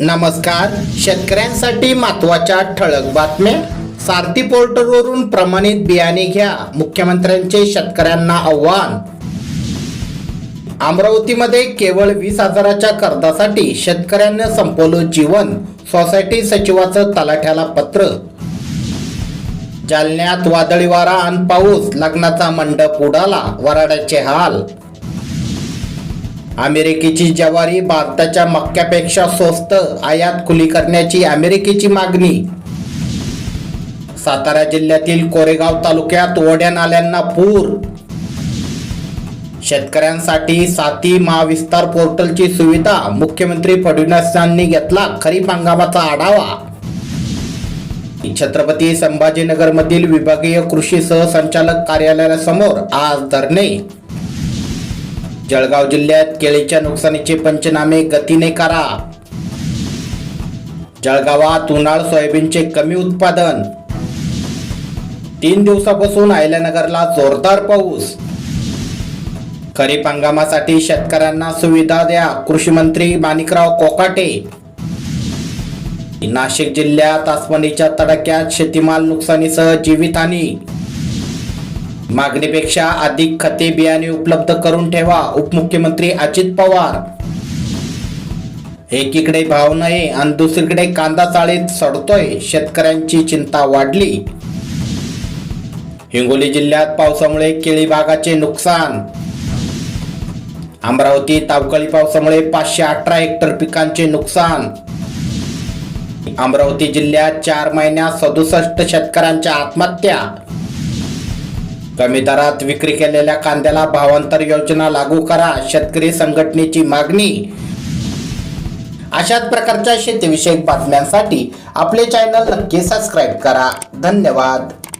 नमस्कार. शेतकऱ्यांसाठी महत्त्वाच्या ठळक बातम्या. सारथी पोर्टलवरून प्रमाणित बियाणे घ्या. मुख्यमंत्र्यांचे शेतकऱ्यांना आव्हान. अमरावतीमध्ये केवळ वीस हजाराच्या कर्जासाठी शेतकऱ्यांना संपवलं जीवन. सोसायटी सचिवाचं तलाठ्याला पत्र. जालन्यात वादळी वारा आणि पाऊस. लग्नाचा मंडप उडाला. वराड्याचे हाल. अमेरिकेची ज्वारी भारताच्या मक्क्यापेक्षा स्वस्त आयात खुली करण्याची अमेरिकेची मागणी. सातारा जिल्ह्यातील कोरेगाव तालुक्यात ओढ्या नाल्यांना पूर. शेतकऱ्यांसाठी साती महाविस्तार पोर्टलची सुविधा मुख्यमंत्री फडणवीस यांनी घेतला खरीप हंगामाचा आढावा. छत्रपती संभाजीनगरमधील विभागीय कृषी सहसंचालक कार्यालयासमोर आज धरणे. जळगाव जिल्ह्यात केळीच्या नुकसानीचे पंचनामे गतीने करा. जळगावात उन्हाळ सोयाबीनचे कमी उत्पादन. तीन दिवसापासून अहिल्यानगरला जोरदार पाऊस. खरीप हंगामासाठी शेतकऱ्यांना सुविधा द्या कृषी मंत्री माणिकराव कोकाटे. नाशिक जिल्ह्यात आसमानीच्या तडाख्यात शेतीमाल नुकसानीसह जीवितहानी. मागणीपेक्षा अधिक खते बियाणे उपलब्ध करून ठेवा उपमुख्यमंत्री अजित पवार. एकीकडे भाव नाही आणि दुसरीकडे कांदा चाळीत सडतोय शेतकऱ्यांची चिंता वाढली. हिंगोली जिल्ह्यात पावसामुळे केळी बागाचे नुकसान. अमरावती तावकाळी पावसामुळे पाचशे अठरा हेक्टर पिकांचे नुकसान. अमरावती जिल्ह्यात चार महिन्यात सदुसष्ट शेतकऱ्यांच्या आत्महत्या. कमी दरात विक्री केलेल्या कांद्याला भावांतर योजना लागू करा शेतकरी संघटनेची मागणी. अशाच प्रकारच्या शेतीविषयक बातम्यांसाठी आपले चॅनल नक्की सबस्क्राईब करा. धन्यवाद.